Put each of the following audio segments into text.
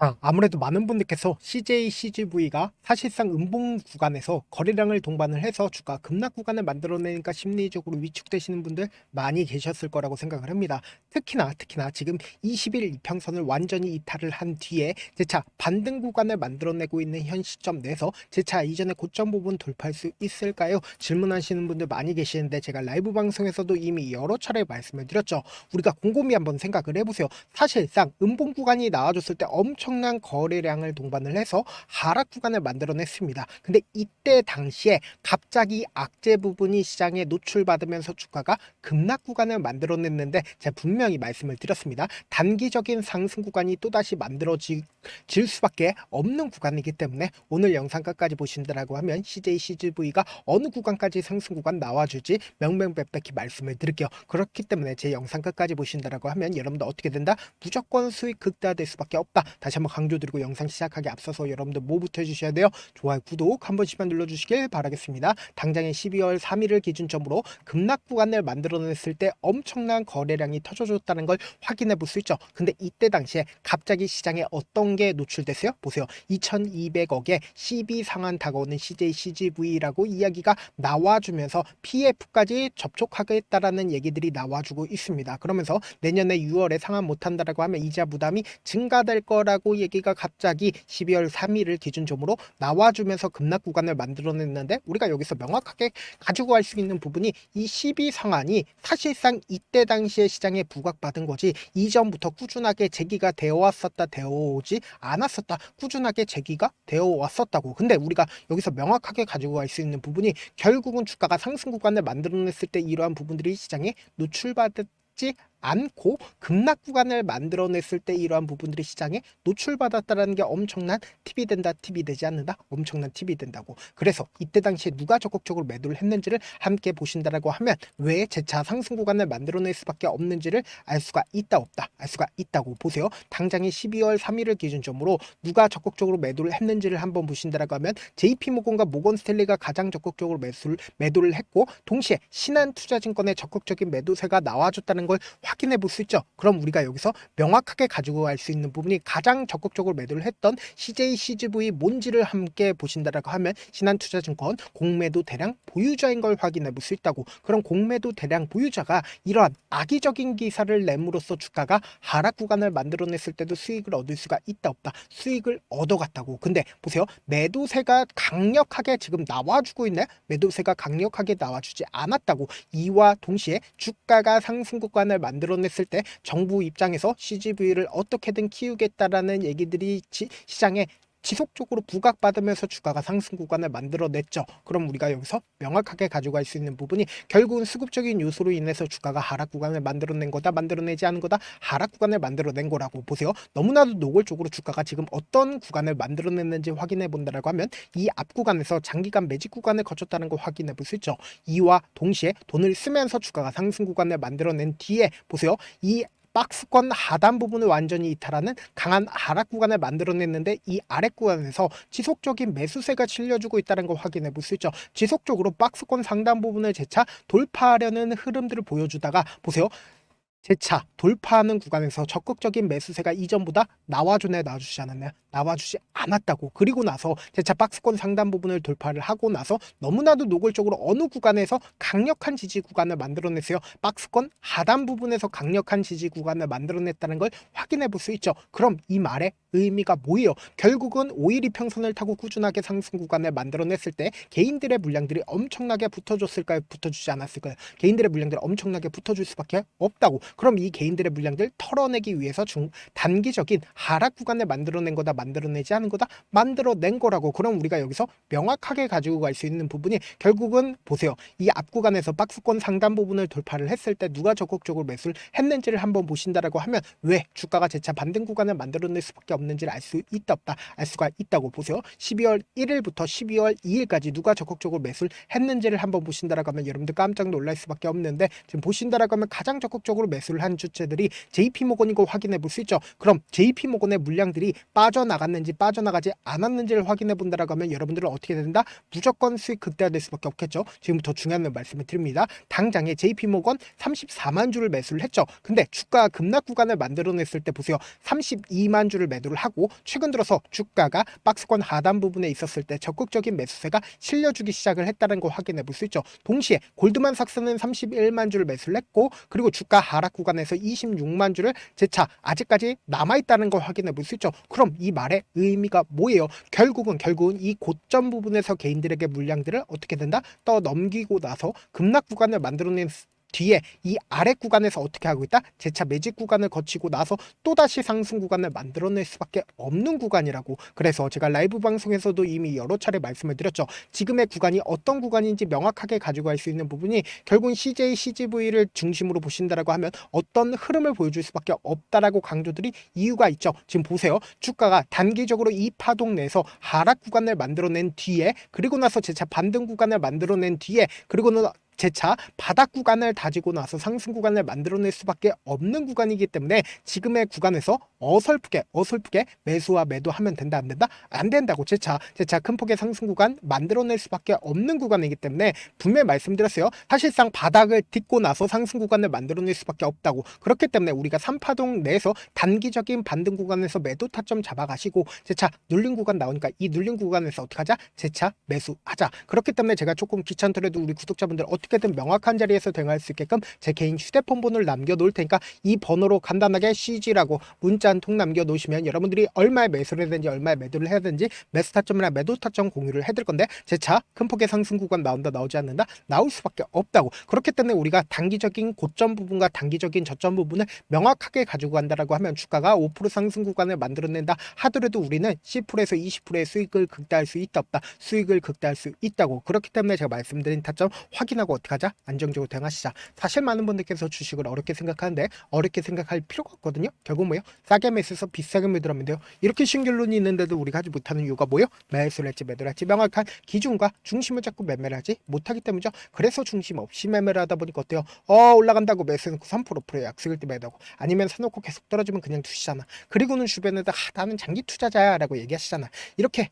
자, 아무래도 많은 분들께서 CJ, CGV가 사실상 음봉 구간에서 거래량을 동반을 해서 주가 급락 구간을 만들어내니까 심리적으로 위축되시는 분들 많이 계셨을 거라고 생각을 합니다. 특히나 특히나 지금 20일 이평선을 완전히 이탈을 한 뒤에 재차 반등 구간을 만들어내고 있는 현 시점 내에서 재차 이전의 고점 부분 돌파할 수 있을까요? 질문하시는 분들 많이 계시는데 제가 라이브 방송에서도 이미 여러 차례 말씀을 드렸죠. 우리가 곰곰이 한번 생각을 해보세요. 사실상 음봉 구간이 나와줬을 때 엄청 난 거래량을 동반을 해서 하락 구간을 만들어냈습니다. 근데 이때 당시에 갑자기 악재 부분이 시장에 노출받으면서 주가가 급락 구간을 만들어냈는데 제가 분명히 말씀을 드렸습니다. 단기적인 상승 구간이 또다시 만들어질 수밖에 없는 구간이기 때문에 오늘 영상 끝까지 보신다라고 하면 CJ, CGV가 어느 구간까지 상승 구간 나와줄지 명명백백히 말씀을 드릴게요. 그렇기 때문에 제 영상 끝까지 보신다라고 하면 여러분들 어떻게 된다? 무조건 수익 극대화될 수밖에 없다. 다시 한번 강조드리고 영상 시작하기 앞서서 여러분들 뭐부터 해주셔야 돼요? 좋아요, 구독 한 번씩만 눌러주시길 바라겠습니다. 당장의 12월 3일을 기준점으로 급락 구간을 만들어냈을 때 엄청난 거래량이 터져줬다는 걸 확인해 볼 수 있죠. 근데 이때 당시에 갑자기 시장에 어떤 게 노출됐어요? 보세요. 2200억에 12 상한 다가오는 CJ, CGV라고 이야기가 나와주면서 PF까지 접촉하겠다라는 얘기들이 나와주고 있습니다. 그러면서 내년에 6월에 상환 못한다라고 하면 이자 부담이 증가될 거라고 얘기가 갑자기 12월 3일을 기준점으로 나와주면서 급락 구간을 만들어냈는데 우리가 여기서 명확하게 가지고 갈 수 있는 부분이 이 12 상한이 사실상 이때 당시에 시장에 부각받은 거지 이전부터 꾸준하게 제기가 되어 왔었다 되어 오지 않았었다 꾸준하게 제기가 되어 왔었다고. 근데 우리가 여기서 명확하게 가지고 갈 수 있는 부분이 결국은 주가가 상승 구간을 만들어냈을 때 이러한 부분들이 시장에 노출받았지 않고 급락 구간을 만들어냈을 때 이러한 부분들이 시장에 노출받았다라는 게 엄청난 팁이 된다 팁이 되지 않는다? 엄청난 팁이 된다고. 그래서 이때 당시에 누가 적극적으로 매도를 했는지를 함께 보신다라고 하면 왜 재차 상승 구간을 만들어낼 수밖에 없는지를 알 수가 있다 없다. 알 수가 있다고 보세요. 당장의 12월 3일을 기준점으로 누가 적극적으로 매도를 했는지를 한번 보신다라고 하면 JP모건과 모건스탠리가 가장 적극적으로 매수를 매도를 했고 동시에 신한투자증권의 적극적인 매도세가 나와줬다는 걸 확인해 볼 수 있죠. 그럼 우리가 여기서 명확하게 가지고 갈 수 있는 부분이 가장 적극적으로 매도를 했던 CJ, CGV 뭔지를 함께 보신다라고 하면 신한투자증권 공매도 대량 보유자인 걸 확인해 볼 수 있다고. 그럼 공매도 대량 보유자가 이러한 악의적인 기사를 내므로써 주가가 하락 구간을 만들어냈을 때도 수익을 얻을 수가 있다 없다. 수익을 얻어갔다고. 근데 보세요. 매도세가 강력하게 지금 나와주고 있네. 매도세가 강력하게 나와주지 않았다고. 이와 동시에 주가가 상승 구간을 만 들어냈을 때 정부 입장에서 CGV를 어떻게든 키우겠다라는 얘기들이 지- 시장에 지속적으로 부각받으면서 주가가 상승 구간을 만들어냈죠. 그럼 우리가 여기서 명확하게 가져갈 수 있는 부분이 결국은 수급적인 요소로 인해서 주가가 하락 구간을 만들어낸 거다, 만들어내지 않은 거다, 하락 구간을 만들어낸 거라고 보세요. 너무나도 노골적으로 주가가 지금 어떤 구간을 만들어냈는지 확인해 본다라고 하면 이 앞 구간에서 장기간 매직 구간을 거쳤다는 걸 확인해 볼 수 있죠. 이와 동시에 돈을 쓰면서 주가가 상승 구간을 만들어낸 뒤에 보세요. 이 박스권 하단 부분을 완전히 이탈하는 강한 하락 구간을 만들어냈는데 이 아래 구간에서 지속적인 매수세가 실려주고 있다는 걸 확인해 볼 수 있죠. 지속적으로 박스권 상단 부분을 재차 돌파하려는 흐름들을 보여주다가 보세요. 재차 돌파하는 구간에서 적극적인 매수세가 이전보다 나와주네 나와주지 않았나요? 나와주지 않았다고 그리고 나서 재차 박스권 상단 부분을 돌파를 하고 나서 너무나도 노골적으로 어느 구간에서 강력한 지지 구간을 만들어냈어요 박스권 하단 부분에서 강력한 지지 구간을 만들어냈다는 걸 확인해 볼 수 있죠 그럼 이 말의 의미가 뭐예요? 결국은 5일 이평선을 타고 꾸준하게 상승 구간을 만들어냈을 때 개인들의 물량들이 엄청나게 붙어줬을까요? 붙어주지 않았을까요? 개인들의 물량들이 엄청나게 붙어줄 수밖에 없다고. 그럼 이 개인들의 물량들 털어내기 위해서 중 단기적인 하락 구간을 만들어낸 거다, 만들어내지 않은 거다, 만들어낸 거라고. 그럼 우리가 여기서 명확하게 가지고 갈 수 있는 부분이 결국은 보세요. 이 앞 구간에서 박스권 상단 부분을 돌파를 했을 때 누가 적극적으로 매수를 했는지를 한번 보신다라고 하면 왜 주가가 재차 반등 구간을 만들어낼 수밖에 없는지를 알 수 있다 없다 알 수가 있다고 보세요. 12월 1일부터 12월 2일까지 누가 적극적으로 매수를 했는지를 한번 보신다라고 하면 여러분들 깜짝 놀랄 수밖에 없는데 지금 보신다라고 하면 가장 적극적으로 매수를 한 주체 주체들이 JP모건인 걸 확인해 볼 수 있죠. 그럼 JP모건의 물량들이 빠져 나갔는지 빠져나가지 않았는지를 확인해 본다라고 하면 여러분들은 어떻게 된다? 무조건 수익 극대화될 수밖에 없겠죠. 지금부터 중요한 말씀을 드립니다. 당장에 JP모건 34만 주를 매수를 했죠. 근데 주가 급락 구간을 만들어냈을 때 보세요. 32만 주를 매도를 하고 최근 들어서 주가가 박스권 하단 부분에 있었을 때 적극적인 매수세가 실려주기 시작을 했다는 걸 확인해 볼 수 있죠. 동시에 골드만삭스는 31만 주를 매수를 했고 그리고 주가 하락 구간에서 26만 주를 재차 아직까지 남아있다는 걸 확인해 볼 수 있죠. 그럼 이 말의 의미가 뭐예요? 결국은 결국은 이 고점 부분에서 개인들에게 물량들을 어떻게 된다? 떠 넘기고 나서 급락 구간을 만들어낸 뒤에 이 아래 구간에서 어떻게 하고 있다? 재차 매직 구간을 거치고 나서 또다시 상승 구간을 만들어낼 수밖에 없는 구간이라고. 그래서 제가 라이브 방송에서도 이미 여러 차례 말씀을 드렸죠. 지금의 구간이 어떤 구간인지 명확하게 가지고 갈 수 있는 부분이 결국은 CJ, CGV를 중심으로 보신다라고 하면 어떤 흐름을 보여줄 수밖에 없다라고 강조들이 이유가 있죠. 지금 보세요. 주가가 단기적으로 이 파동 내에서 하락 구간을 만들어낸 뒤에 그리고 나서 재차 반등 구간을 만들어낸 뒤에 그리고는 재차 바닥 구간을 다지고 나서 상승 구간을 만들어낼 수밖에 없는 구간이기 때문에 지금의 구간에서 어설프게 어설프게 매수와 매도하면 된다 안 된다? 안 된다고 재차 재차 큰 폭의 상승 구간 만들어낼 수밖에 없는 구간이기 때문에 분명히 말씀드렸어요. 사실상 바닥을 딛고 나서 상승 구간을 만들어낼 수밖에 없다고. 그렇기 때문에 우리가 3파동 내에서 단기적인 반등 구간에서 매도 타점 잡아가시고 재차 눌린 구간 나오니까 이 눌린 구간에서 어떻게 하자? 재차 매수하자. 그렇기 때문에 제가 조금 귀찮더라도 우리 구독자분들 어떻게 든 명확한 자리에서 대응할 수 있게끔 제 개인 휴대폰 번호를 남겨놓을 테니까 이 번호로 간단하게 CG라고 문자 한 통 남겨놓으시면 여러분들이 얼마에 매수를 해야 되는지 얼마에 매도를 해야 되는지 매수 타점이나 매도 타점 공유를 해드릴 건데 재차 큰 폭의 상승 구간 나온다 나오지 않는다 나올 수밖에 없다고. 그렇기 때문에 우리가 단기적인 고점 부분과 단기적인 저점 부분을 명확하게 가지고 간다라고 하면 주가가 5% 상승 구간을 만들어낸다 하더라도 우리는 10%에서 20%의 수익을 극대화할 수 있다 없다 수익을 극대화할 수 있다고. 그렇기 때문에 제가 말씀드린 타점 확인하고 어떻게 하자? 안정적으로 대응하시자. 사실 많은 분들께서 주식을 어렵게 생각하는데 어렵게 생각할 필요가 없거든요. 결국 뭐예요? 싸게 매수해서 비싸게 매도하면 돼요. 이렇게 신결론이 있는데도 우리가 하지 못하는 이유가 뭐예요? 매수를 할지 매도를 할지. 명확한 기준과 중심을 잡고 매매를 하지 못하기 때문이죠. 그래서 중심 없이 매매를 하다 보니까 어때요? 어 올라간다고 매수해놓고 3% 프로 약속일 때 매도하고 아니면 사놓고 계속 떨어지면 그냥 두시잖아. 그리고는 주변에다 아, 나는 장기 투자자야 라고 얘기하시잖아. 이렇게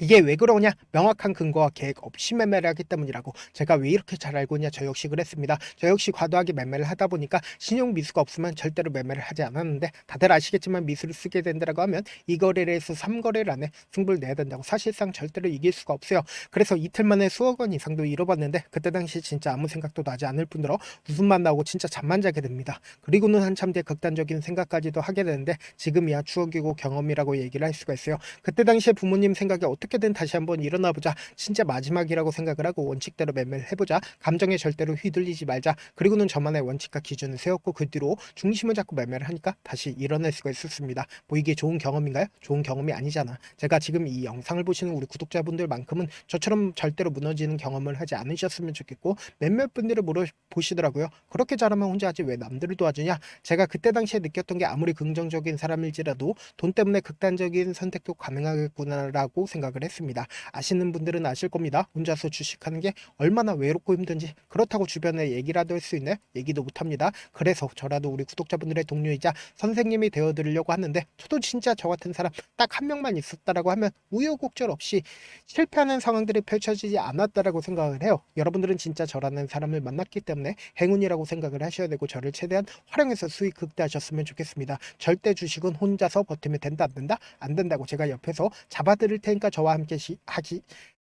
이게 왜 그러냐? 명확한 근거와 계획 없이 매매를 하기 때문이라고 제가 왜 이렇게 잘 알고 있냐? 저 역시 그랬습니다. 저 역시 과도하게 매매를 하다 보니까 신용 미수가 없으면 절대로 매매를 하지 않았는데 다들 아시겠지만 미수를 쓰게 된다라고 하면 이 거래를 해서 3거래를 안에 승부를 내야 된다고 사실상 절대로 이길 수가 없어요. 그래서 이틀 만에 수억 원 이상도 잃어봤는데 그때 당시 진짜 아무 생각도 나지 않을 뿐더러 웃음만 나오고 진짜 잠만 자게 됩니다. 그리고는 한참 뒤에 극단적인 생각까지도 하게 되는데 지금이야 추억이고 경험이라고 얘기를 할 수가 있어요. 그때 당시에 부모님 생각이 어떻게든 다시 한번 일어나 보자. 진짜 마지막이라고 생각을 하고 원칙대로 매매를 해보자. 감정에 절대로 휘둘리지 말자. 그리고는 저만의 원칙과 기준을 세웠고 그 뒤로 중심을 잡고 매매를 하니까 다시 일어날 수가 있었습니다. 뭐 이게 좋은 경험인가요? 좋은 경험이 아니잖아. 제가 지금 이 영상을 보시는 우리 구독자분들만큼은 저처럼 절대로 무너지는 경험을 하지 않으셨으면 좋겠고 몇몇 분들을 물어보시더라고요. 그렇게 잘하면 혼자 하지 왜 남들을 도와주냐? 제가 그때 당시에 느꼈던 게 아무리 긍정적인 사람일지라도 돈 때문에 극단적인 선택도 가능하겠구나라고 생각을 했습니다. 아시는 분들은 아실 겁니다. 혼자서 주식하는 게 얼마나 외롭고 힘든지 그렇다고 주변에 얘기라도 할 수 있나요? 얘기도 못합니다. 그래서 저라도 우리 구독자분들의 동료이자 선생님이 되어드리려고 하는데 저도 진짜 저 같은 사람 딱 한 명만 있었다라고 하면 우여곡절 없이 실패하는 상황들이 펼쳐지지 않았다라고 생각을 해요. 여러분들은 진짜 저라는 사람을 만났기 때문에 행운이라고 생각을 하셔야 되고 저를 최대한 활용해서 수익 극대하셨으면 좋겠습니다. 절대 주식은 혼자서 버티면 된다 안 된다 안 된다고 제가 옆에서 잡아드릴 테니까 저와 함께 시, 하기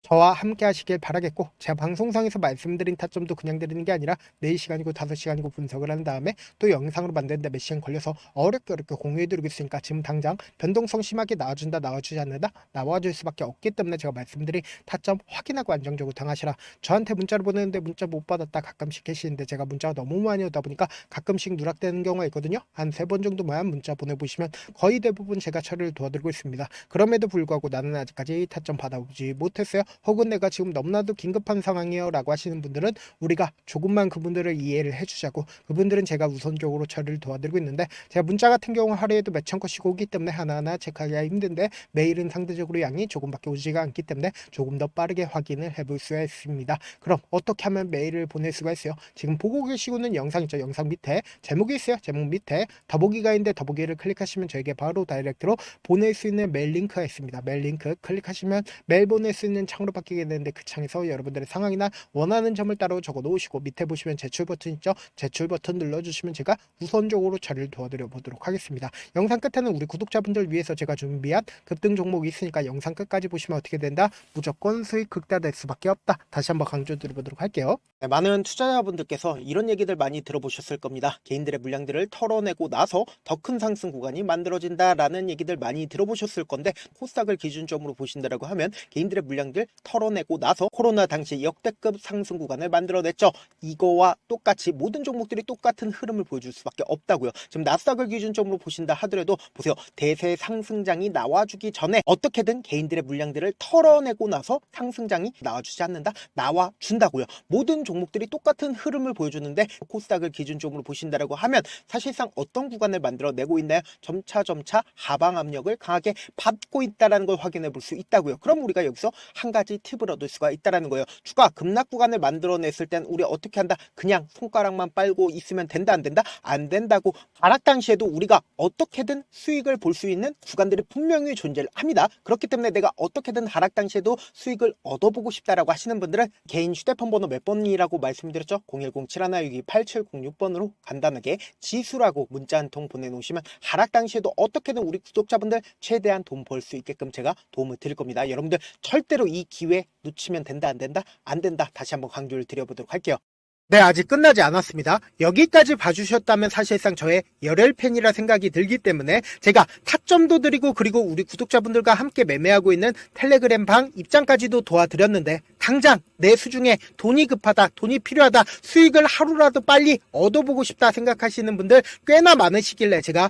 저와 함께 하시길 바라겠고 제가 방송상에서 말씀드린 타점도 그냥 드리는 게 아니라 4시간이고 5시간이고 분석을 한 다음에 또 영상으로 만드는데 몇 시간 걸려서 어렵게 어렵게 공유해드리고 있으니까 지금 당장 변동성 심하게 나와준다 나와주지 않는다 나와줄 수밖에 없기 때문에 제가 말씀드린 타점 확인하고 안정적으로 당하시라. 저한테 문자를 보내는데 문자 못 받았다 가끔씩 계시는데 제가 문자가 너무 많이 오다 보니까 가끔씩 누락되는 경우가 있거든요. 한 세 번 정도만 문자 보내보시면 거의 대부분 제가 처리를 도와드리고 있습니다. 그럼에도 불구하고 나는 아직까지 타점 받아보지 못했어요 혹은 내가 지금 너무나도 긴급한 상황이요 라고 하시는 분들은 우리가 조금만 그분들을 이해를 해주자고 그분들은 제가 우선적으로 처리를 도와드리고 있는데 제가 문자 같은 경우 하루에도 몇천 건씩 오기 때문에 하나하나 체크하기가 힘든데 메일은 상대적으로 양이 조금밖에 오지가 않기 때문에 조금 더 빠르게 확인을 해볼 수가 있습니다. 그럼 어떻게 하면 메일을 보낼 수가 있어요? 지금 보고 계시고 있는 영상 있죠? 영상 밑에 제목이 있어요. 제목 밑에 더보기가 있는데 더보기를 클릭하시면 저에게 바로 다이렉트로 보낼 수 있는 메일 링크가 있습니다. 메일 링크 클릭하시면 메일 보낼 수 있는 창 으로 바뀌게 되는데 그 창에서 여러분들의 상황이나 원하는 점을 따로 적어 놓으시고 밑에 보시면 제출 버튼 있죠? 제출 버튼 눌러주시면 제가 우선적으로 처리를 도와드려 보도록 하겠습니다. 영상 끝에는 우리 구독자분들 위해서 제가 준비한 급등 종목이 있으니까 영상 끝까지 보시면 어떻게 된다? 무조건 수익 극대화될 수밖에 없다. 다시 한번 강조드려보도록 할게요. 네, 많은 투자자분들께서 이런 얘기들 많이 들어보셨을 겁니다. 개인들의 물량들을 털어내고 나서 더 큰 상승 구간이 만들어진다라는 얘기들 많이 들어보셨을 건데 코스닥을 기준점으로 보신다라고 하면 개인들의 물량들 털어내고 나서 코로나 당시 역대급 상승 구간을 만들어냈죠. 이거와 똑같이 모든 종목들이 똑같은 흐름을 보여줄 수밖에 없다고요. 지금 나스닥을 기준점으로 보신다 하더라도 보세요. 대세 상승장이 나와주기 전에 어떻게든 개인들의 물량들을 털어내고 나서 상승장이 나와주지 않는다. 나와준다고요. 모든 종목들이 똑같은 흐름을 보여주는데 코스닥을 기준점으로 보신다라고 하면 사실상 어떤 구간을 만들어내고 있나요? 점차 점차 하방 압력을 강하게 받고 있다라는 걸 확인해 볼 수 있다고요. 그럼 우리가 여기서 한가 지 팁을 얻을 수가 있다라는 거예요. 주가 급락 구간을 만들어냈을 땐 우리 어떻게 한다? 그냥 손가락만 빨고 있으면 된다 안 된다? 안 된다고 하락 당시에도 우리가 어떻게든 수익을 볼 수 있는 구간들이 분명히 존재를 합니다. 그렇기 때문에 내가 어떻게든 하락 당시에도 수익을 얻어보고 싶다라고 하시는 분들은 개인 휴대폰 번호 몇 번이라고 말씀드렸죠? 010-7162-8706번으로 간단하게 지수라고 문자 한 통 보내놓으시면 하락 당시에도 어떻게든 우리 구독자분들 최대한 돈 벌 수 있게끔 제가 도움을 드릴 겁니다. 여러분들 절대로 이 기회 놓치면 된다 안 된다? 안 된다. 다시 한번 강조를 드려보도록 할게요. 네, 아직 끝나지 않았습니다. 여기까지 봐주셨다면 사실상 저의 열혈 팬이라 생각이 들기 때문에 제가 타점도 드리고 그리고 우리 구독자분들과 함께 매매하고 있는 텔레그램 방 입장까지도 도와드렸는데 당장 내 수중에 돈이 급하다, 돈이 필요하다, 수익을 하루라도 빨리 얻어보고 싶다 생각하시는 분들 꽤나 많으시길래 제가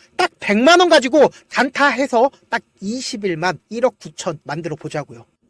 딱 100만 원 가지고 단타해서 딱 20일만 1억 9천 만들어 보자고요.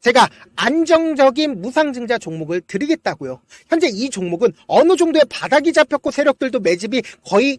제가 안정적인 무상증자 종목을 드리겠다고요. 현재 이 종목은 어느 정도의 바닥이 잡혔고 세력들도 매집이 거의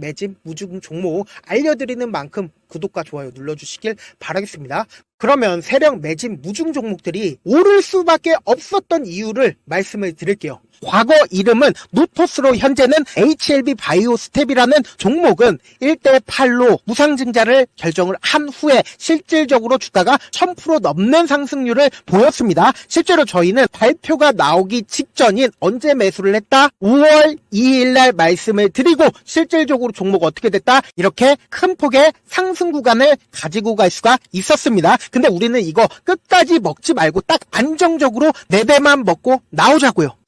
매집 무중 종목 알려드리는 만큼 구독과 좋아요 눌러주시길 바라겠습니다. 그러면 세력 매집 무중 종목들이 오를 수밖에 없었던 이유를 말씀을 드릴게요. 과거 이름은 노토스로 현재는 HLB 바이오스텝이라는 종목은 1대8로 무상증자를 결정을 한 후에 실질적으로 주가가 1000% 넘는 상승률을 보였습니다. 실제로 저희는 발표가 나오기 직전인 언제 매수를 했다? 5월 2일 날 말씀을 드리고 실질적으로 종목 어떻게 됐다? 이렇게 큰 폭의 상승 구간을 가지고 갈 수가 있었습니다. 근데 우리는 이거 끝까지 먹지 말고 딱 안정적으로 4배만 먹고 나오자고요.